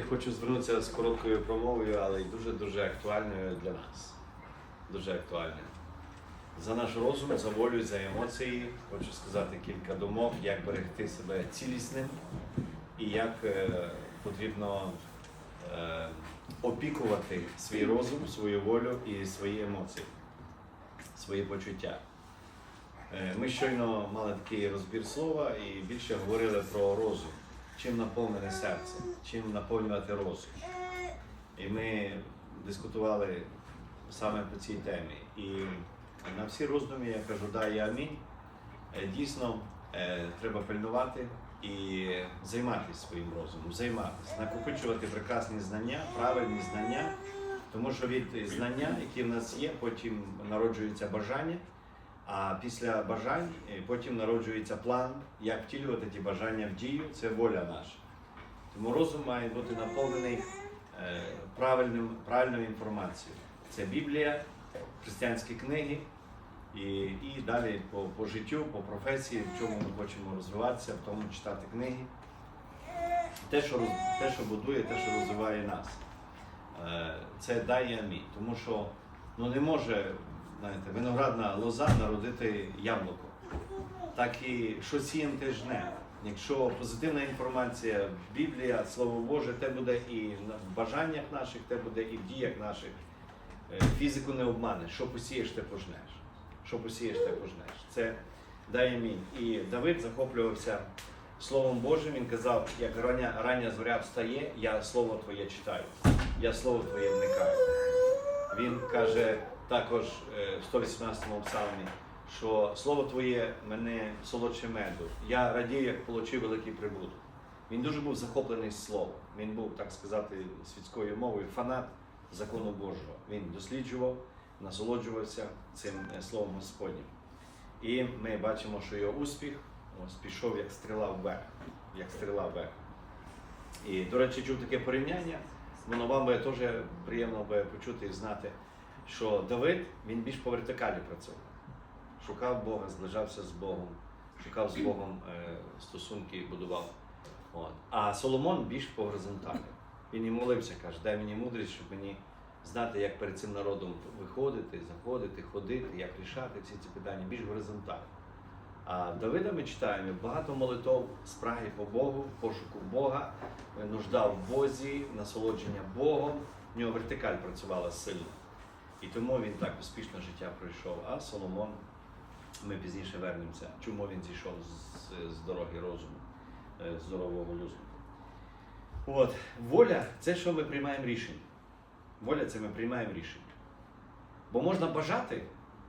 Хочу звернутися з короткою промовою, але й дуже-дуже актуальною для нас. Дуже актуальною. За наш розум, за волю, за емоції хочу сказати кілька думок, як берегти себе цілісним і як е, потрібно е, опікувати свій розум, свою волю і свої емоції, свої почуття. Е, Ми щойно мали такий розбір слова і більше говорили про розум, чим наповнене серце, чим наповнювати розум. І ми дискутували саме по цій темі. І на всі роздумі я кажу, да і амінь. Е, Дійсно, е, треба пильнувати і займатися своїм розумом, займатися, накопичувати прекрасні знання, правильні знання, тому що від знання, які в нас є, потім народжується бажання. А після бажань е, потім народжується план, як втілювати ті бажання в дію, це воля наша. Тому розум має бути наповнений е, правильним, правильною інформацією. Це Біблія, християнські книги і, і далі по, по життю, по професії, в чому ми хочемо розвиватися, в тому читати книги. Те, що, те, що будує, те, що розвиває нас. Е, Це дає амінь. Тому що ну, не може знаєте, виноградна лоза народити яблуко. Так і що сієм, те жне. Якщо позитивна інформація, Біблія, Слово Боже, те буде і в бажаннях наших, те буде і в діях наших. Е, Фізику не обманеш. Що посієш, те пожнеш. Що посієш, те пожнеш. Це дає мій. І Давид захоплювався Словом Божим. Він казав, як рання, рання зоря встає, я Слово Твоє читаю, я Слово Твоє вникаю. Він каже також е, в 118-му псалмі, що Слово Твоє мене солодше меду. Я радію, як получив великий прибуток. Він дуже був захоплений словом. Він був, так сказати, світською мовою, фанат закону Божого. Він досліджував, насолоджувався цим е, словом Господнім. І ми бачимо, що його успіх ось, пішов як стріла вверх, як стріла вверх. І, до речі, чув таке порівняння. Воно вам би теж приємно би почути і знати, що Давид він більш по вертикалі працював. Шукав Бога, зближався з Богом, шукав з Богом е, стосунки, будував. От. А Соломон більш по горизонталі. Він і молився, каже, дай мені мудрість, щоб мені знати, як перед цим народом виходити, заходити, ходити, як рішати всі ці питання, більш горизонтально. А Давида ми читаємо багато молитов, спраги по Богу, пошуку Бога, нужда в Бозі, насолодження Богом. В нього вертикаль працювала сильно. І тому він так успішно життя пройшов. А Соломон, ми пізніше вернемося, чому він зійшов з, з дороги розуму, е, з здорового глузду. От, воля це що ми приймаємо рішення. Воля це ми приймаємо рішення. Бо можна бажати,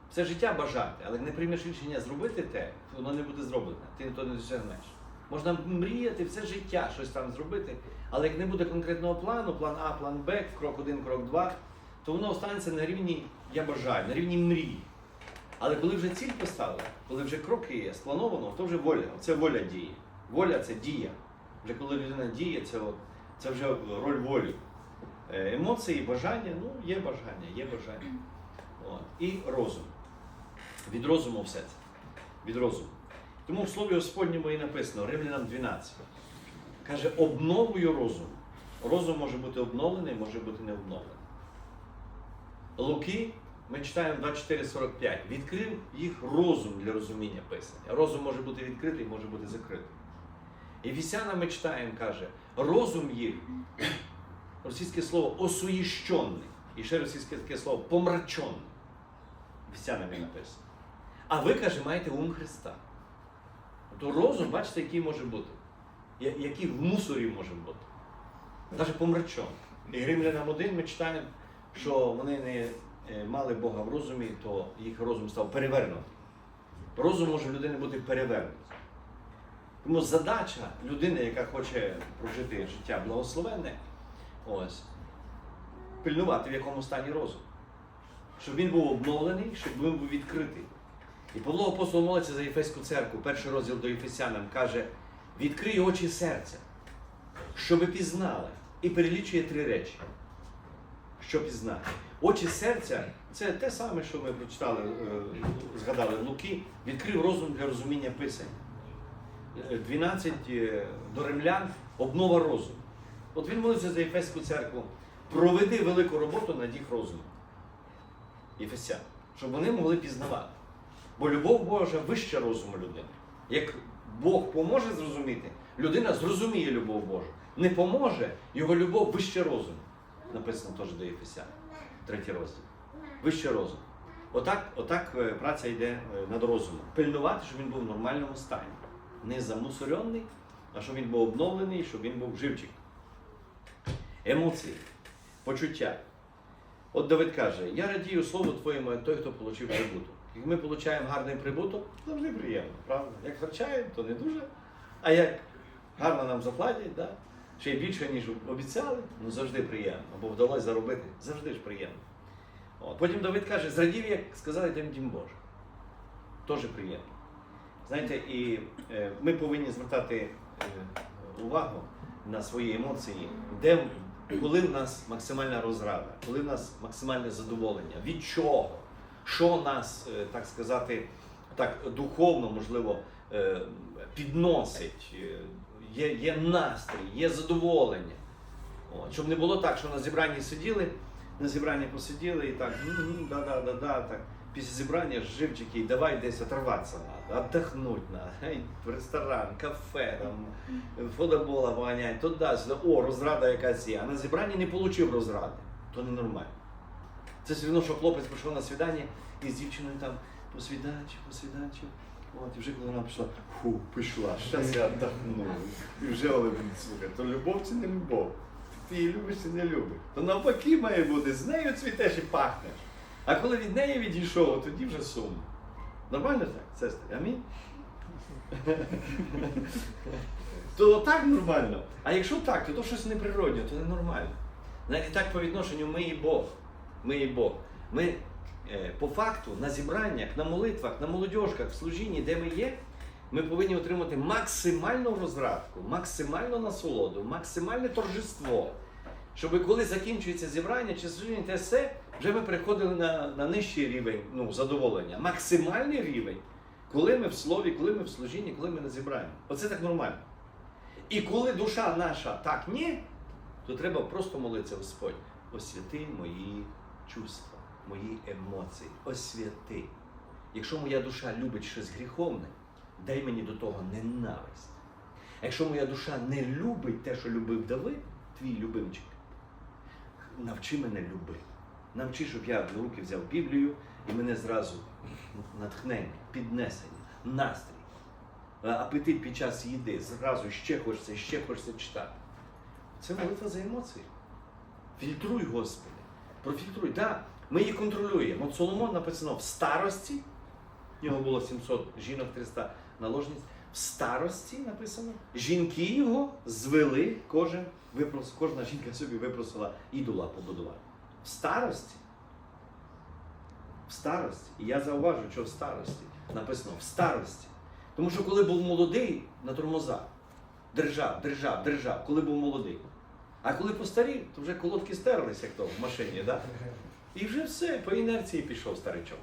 все життя бажати, але як не приймеш рішення зробити те, воно не буде зроблене, ти то не досягнеш. Можна мріяти все життя щось там зробити, але як не буде конкретного плану, план А, план Б, крок один, крок два, то воно останеться на рівні я бажаю, на рівні мрії. Але коли вже ціль поставили, коли вже кроки є, сплановано, то вже воля. Це воля діє. Воля це дія. Вже коли людина діє, це, це вже роль волі. Е, Емоції, бажання, ну є бажання, є бажання. От. І розум. Від розуму все це. Від розуму. Тому в слові Господньому і написано, Римлянам 12. Каже, обновою розум. Розум може бути обновлений, може бути не обновлений. Луки, ми читаємо 24.45. Відкрив їх розум для розуміння Писання. Розум може бути відкритий, може бути закритий. Ефесянам ми читаємо, каже, розум їх, російське слово осуїщенний. І ще російське таке слово помраченний. Ефесянам є написано. А ви, каже, маєте ум Христа. Тобто розум, бачите, який може бути. Який в мусорі може бути. Навіть помрачений. І Римлянам 1 ми читаємо, що вони не е, мали Бога в розумі, то їх розум став перевернутий. Розум може в людини бути перевернутий. Тому задача людини, яка хоче прожити життя благословенне, ось, пильнувати, в якому стані розум. Щоб він був обновлений, щоб він був відкритий. І Павло апостол молиться за Єфеську церкву, перший розділ до Єфесянам, каже: відкрий очі серця, щоби пізнали. І перелічує три речі. Що пізнати? Очі серця це те саме, що ми прочитали, е, згадали Луки, відкрив розум для розуміння Писань. Е, 12 е, до римлян обнова розуму. От він молиться за Єфеську церкву. Проведи велику роботу над їх розумом. Єфесян. Щоб вони могли пізнавати. Бо любов Божа вище розуму людини. Як Бог поможе зрозуміти, людина зрозуміє любов Божу. Не поможе, його любов вище розуму. Написано теж до Єфесян. Третій розділ. Вище розум. Отак, отак е, праця йде е, над розумом. Пильнувати, щоб він був в нормальному стані. Не замусоренний, а щоб він був обновлений, щоб він був живчик. Емоції, почуття. От Давид каже: Я радію слову твоєму, як той, хто отримав прибуток. Як ми отримуємо гарний прибуток, завжди приємно, правда? Як харчаємо, то не дуже. А як гарно нам заплатять, да? Ще й більше, ніж обіцяли, ну завжди приємно. Або вдалося заробити, завжди ж приємно. От. Потім Давид каже, зрадів, як сказали тим дім Божий. Теж приємно. Знаєте, і е, ми повинні звертати е, увагу на свої емоції, де, коли в нас максимальна розрада, коли в нас максимальне задоволення, від чого, що нас, е, так сказати, так духовно, можливо, е, підносить, е, є, є настрій, є задоволення. От. Щоб не було так, що на зібранні сиділи, на зібранні посиділи і так, да-да-да-да, так. Після зібрання живчик і давай десь оторватися треба, віддохнути в ресторан, кафе, там, футбола поганять, туди, сюди, о, розрада якась є. А на зібранні не отримав розради, то ненормально. Це все одно, що хлопець прийшов на свідання і з дівчиною там посвідачив, посвідачив. От, і вже коли вона пішла, фу, пішла, щас я віддохну. І вже вони будуть слухати, то любов чи не любов? Ти її любиш чи не любиш? То навпаки має бути, з нею цвітеш і пахнеш. А коли від неї відійшов, тоді вже сумно. Нормально так, сестри? Амінь? То так нормально. А якщо так, то то щось неприродне, то не нормально. Навіть так по відношенню ми і Бог. Ми і Бог. Ми по факту на зібраннях, на молитвах, на молодіжках, в служінні, де ми є, ми повинні отримати максимальну розрадку, максимальну насолоду, максимальне торжество. Щоб коли закінчується зібрання чи служіння, те все, вже ми переходили на, на нижчий рівень ну, задоволення, максимальний рівень, коли ми в слові, коли ми в служінні, коли ми на зібранні. Оце так нормально. І коли душа наша так ні, то треба просто молитися, Господь, освяти мої чувства, мої емоції, освяти. Якщо моя душа любить щось гріховне, дай мені до того ненависть. А якщо моя душа не любить те, що любив Давид, твій любимчик, навчи мене любити. Навчи, щоб я в руки взяв Біблію і мене зразу натхнення, піднесення, настрій, апетит під час їди, зразу ще хочеться, ще хочеться читати. Це молитва за емоції. Фільтруй, Господи. Профільтруй. Так, ми її контролюємо. От Соломон написано в старості, в нього було 700 жінок, 300 наложниць. В старості написано, жінки його звели, кожен випрос, кожна жінка собі випросила ідола побудувати. В старості. В старості. І я зауважу, що в старості написано в старості. Тому що коли був молодий на тормозах, держав, держав, держав, коли був молодий. А коли постарів, то вже колодки стерлись, як то в машині, да? І вже все, по інерції пішов старичок.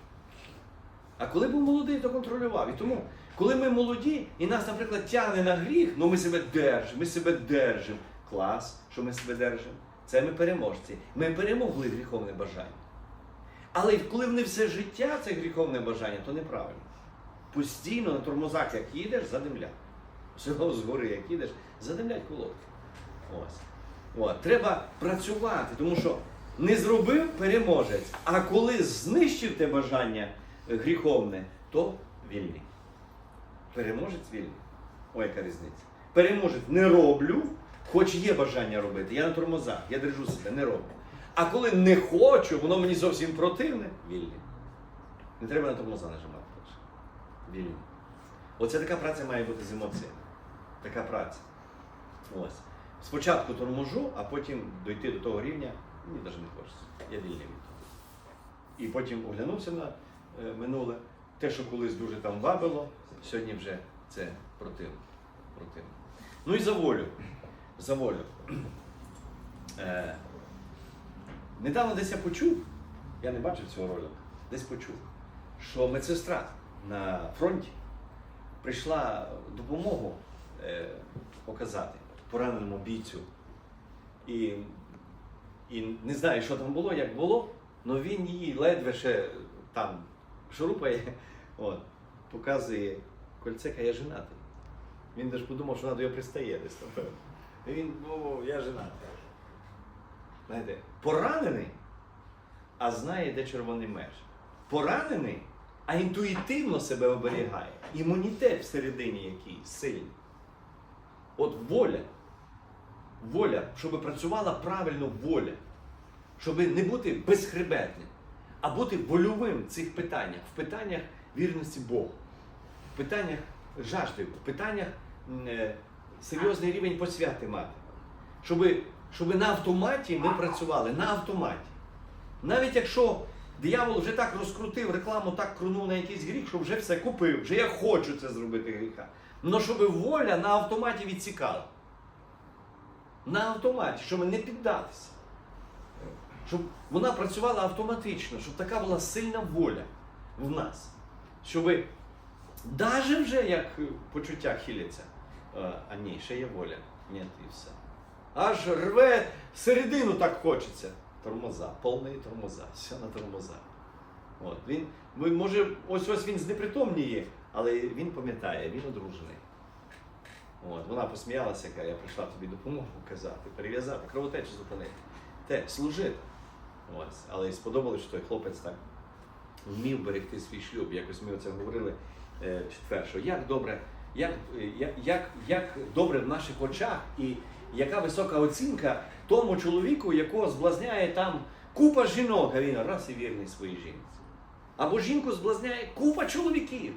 А коли був молодий, то контролював. І тому, коли ми молоді, і нас, наприклад, тягне на гріх, ну ми себе держимо, ми себе держимо. Клас, що ми себе держимо. Це ми переможці. Ми перемогли гріховне бажання. Але коли не все життя це гріховне бажання, то неправильно. Постійно на тормозах, як їдеш, задимлять. Всього згори, як їдеш, задимлять колодки. Ось. От. Треба працювати, тому що не зробив переможець. А коли знищив те бажання е, гріховне, то вільний. Переможець вільний. Ой, яка різниця. Переможець не роблю, хоч є бажання робити. Я на тормозах, я держу себе, не роблю. А коли не хочу, воно мені зовсім противне, вільний. Не треба на тормоза нажимати. Вільний. Оце така праця має бути з емоціями. Така праця. Ось. Спочатку торможу, а потім дойти до того рівня, мені навіть не хочеться. Я вільний від того. І потім оглянувся на е, минуле. Те, що колись дуже там вабило, сьогодні вже це противно. противно. Ну і за волю. За волю. Е, недавно десь я почув, я не бачив цього ролика, десь почув, що медсестра на фронті прийшла допомогу е, показати пораненому бійцю. і, і не знаю, що там було, як було, але він її ледве ще там шурупає, от, показує кольце, я женатий. Він ж подумав, що вона до його пристає десь, напевно. І він, о, я женатий. Знаєте, поранений, а знає, де червоний меж. Поранений, а інтуїтивно себе оберігає. Імунітет всередині який сильний. От воля. Воля, щоб працювала правильно воля, щоб не бути безхребетним, а бути вольовим в цих питаннях, в питаннях вірності Богу, в питаннях жажди, в питаннях е, серйозний рівень посвяти мати. Щоб, щоб на автоматі ми працювали, на автоматі. Навіть якщо диявол вже так розкрутив рекламу, так крунув на якийсь гріх, що вже все купив, вже я хочу це зробити гріха. Ну щоб воля на автоматі відсікала. На автоматі, щоб не піддатися. Щоб вона працювала автоматично, щоб така була сильна воля в нас. Щоб навіть вже як почуття хиляться, а ні, ще є воля. Ні, і все. Аж рве середину так хочеться. Тормоза, повний тормоза, все на тормоза. От, він, може, ось ось він знепритомніє, але він пам'ятає, він одружений. От, вона посміялася, яка я прийшла тобі допомогу казати, перев'язати, кровотечу зупинити. Те, служити. Ось. Але й сподобалось, що той хлопець так вмів берегти свій шлюб. Якось ми оце говорили е, четвер, що як добре, як, е, як, як, як добре в наших очах і яка висока оцінка тому чоловіку, якого зблазняє там купа жінок, а він раз і вірний своїй жінці. Або жінку зблазняє купа чоловіків,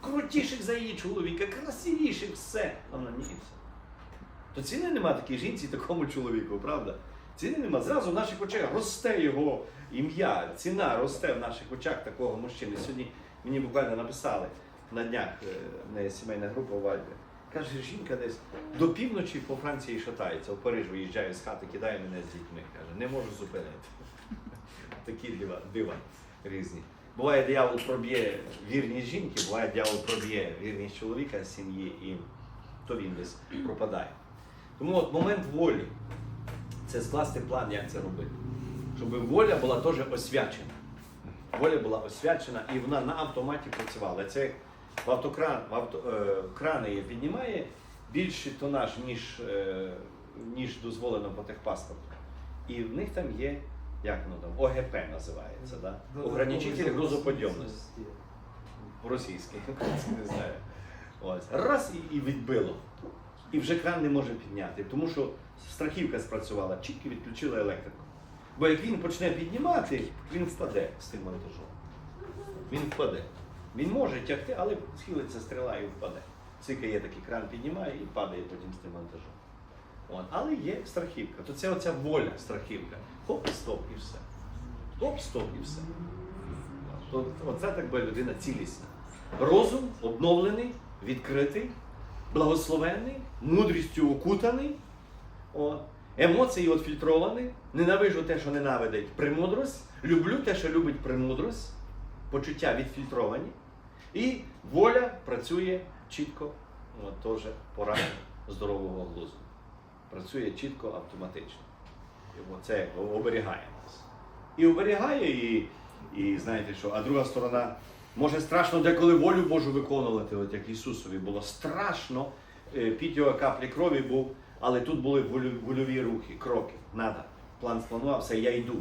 крутіших за її чоловіка, красивіших, все. А вона ні, все. То ціни нема такій жінці, такому чоловіку, правда? Ціни нема. Зразу в наших очах росте його ім'я, ціна росте в наших очах такого мужчини. Сьогодні мені буквально написали на днях, е, в неї сімейна група у Вальбі. Каже, жінка десь до півночі по Франції шатається, в Париж виїжджає з хати, кидає мене з дітьми. Каже, не можу зупинити. Такі дива, дива різні. Буває, диявол проб'є вірність жінки, буває, диявол проб'є вірність чоловіка сім'ї, і то він десь пропадає. Тому от момент волі це скласти план, як це робити. Щоб воля була теж освячена. Воля була освячена і вона на автоматі працювала. Це в автокран, в авто, е, крани її піднімає більший тонаж, ніж, е, ніж дозволено по техпаспорту. І в них там є, як воно там, ОГП називається, да? ограничитель грузоподйомності. Російський, не знаю. Ось. Раз і, і відбило. І вже кран не може підняти, тому що страхівка спрацювала, чітко відключила електрику. Бо як він почне піднімати, він впаде з тим монтажом. Він впаде. Він може тягти, але схилиться стріла і впаде. Цика є такий кран піднімає і падає потім з тим монтажом. От. Але є страхівка. То це оця воля страхівка. Хоп, стоп і все. Хоп, стоп і все. То, оце так би людина цілісна. Розум обновлений, відкритий, благословений, мудрістю окутаний. От. Емоції відфільтровані. Ненавижу те, що ненавидить премудрость. Люблю те, що любить премудрость. Почуття відфільтровані. І воля працює чітко, от, теж пора здорового глузду. Працює чітко, автоматично. От Це оберігає нас. І оберігає, і, і знаєте що, а друга сторона, може страшно деколи волю Божу виконувати, от як Ісусові було страшно, е, під його каплі крові був, але тут були вольові рухи, кроки. Надо. План спланувався, я йду.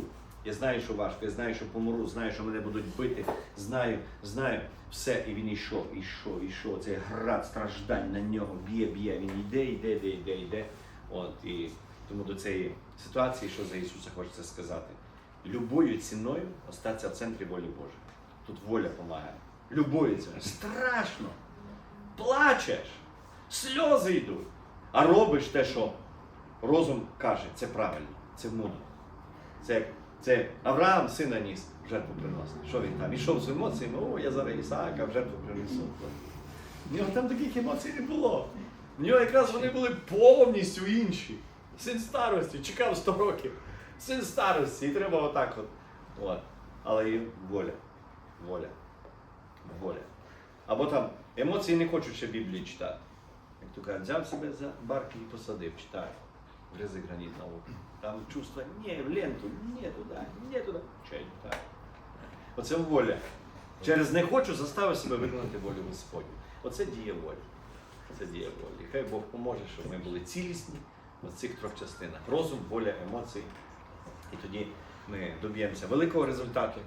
Я знаю, що важко, я знаю, що помру, знаю, що мене будуть бити, знаю, знаю. Все, і він йшов, йшов, йшов. Цей град страждань на нього б'є, б'є. Він йде, йде, йде, йде, йде. От, і тому до цієї ситуації, що за Ісуса хочеться сказати, любою ціною остатися в центрі волі Божої. Тут воля допомагає. Любою ціною. Страшно. Плачеш, сльози йдуть. А робиш те, що розум каже, це правильно, це мудро. Це, це Авраам сина ніс в жертву приносить. Що він там? Ішов з емоціями, о, я зараз Ісаака в жертву принесу. Нього там таких емоцій не було. В нього якраз вони були повністю інші. Син старості, чекав 100 років. Син старості, і треба отак от. от. Але і воля. Воля. Воля. Або там емоції не хочуть ще Біблії читати. Як то кажуть, взяв себе за барки і посадив, читаю. грызи гранит науки. Там чувство не в ленту, не туди, не туди. Чай. Оце воля. Через не хочу заставив себе виконати волю Господню. Оце діє волі. Це діє волі. Хай Бог поможе, щоб ми були цілісні в цих трьох частинах: розум, воля, емоції. І тоді ми доб'ємося великого результату,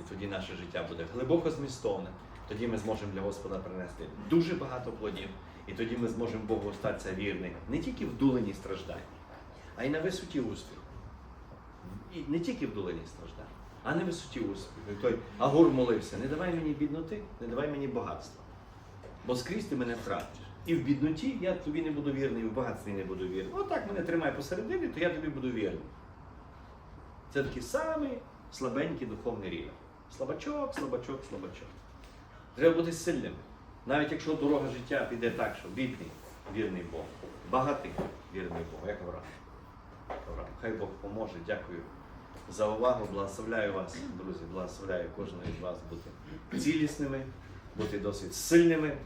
і тоді наше життя буде глибоко змістовне. Тоді ми зможемо для Господа принести дуже багато плодів, і тоді ми зможемо Богу статися вірним не тільки в дуленні страждань, а й на висоті успіху. І не тільки в долині страждань, а на висоті успіху. І той Агур молився: не давай мені бідноти, не давай мені багатства. Бо скрізь ти мене втратиш. І в бідноті я тобі не буду вірний, і в багатстві не буду вірний. Отак мене тримай посередині, то я тобі буду вірний. Це такий самий слабенький духовний рівень. Слабачок, слабачок, слабачок. Треба бути сильним. Навіть якщо дорога життя піде так, що бідний, вірний Бог, багатий, вірний Бог, як Авраам. Хай Бог поможе. Дякую за увагу. Благословляю вас, друзі. Благословляю кожного із вас бути цілісними, бути досить сильними,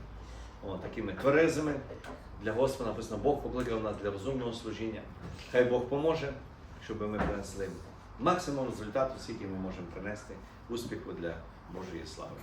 о, такими тверезими. Для Господа написано, Бог покликав нас для розумного служіння. Хай Бог поможе, щоб ми принесли максимум результату, скільки ми можемо принести успіху для Божої слави.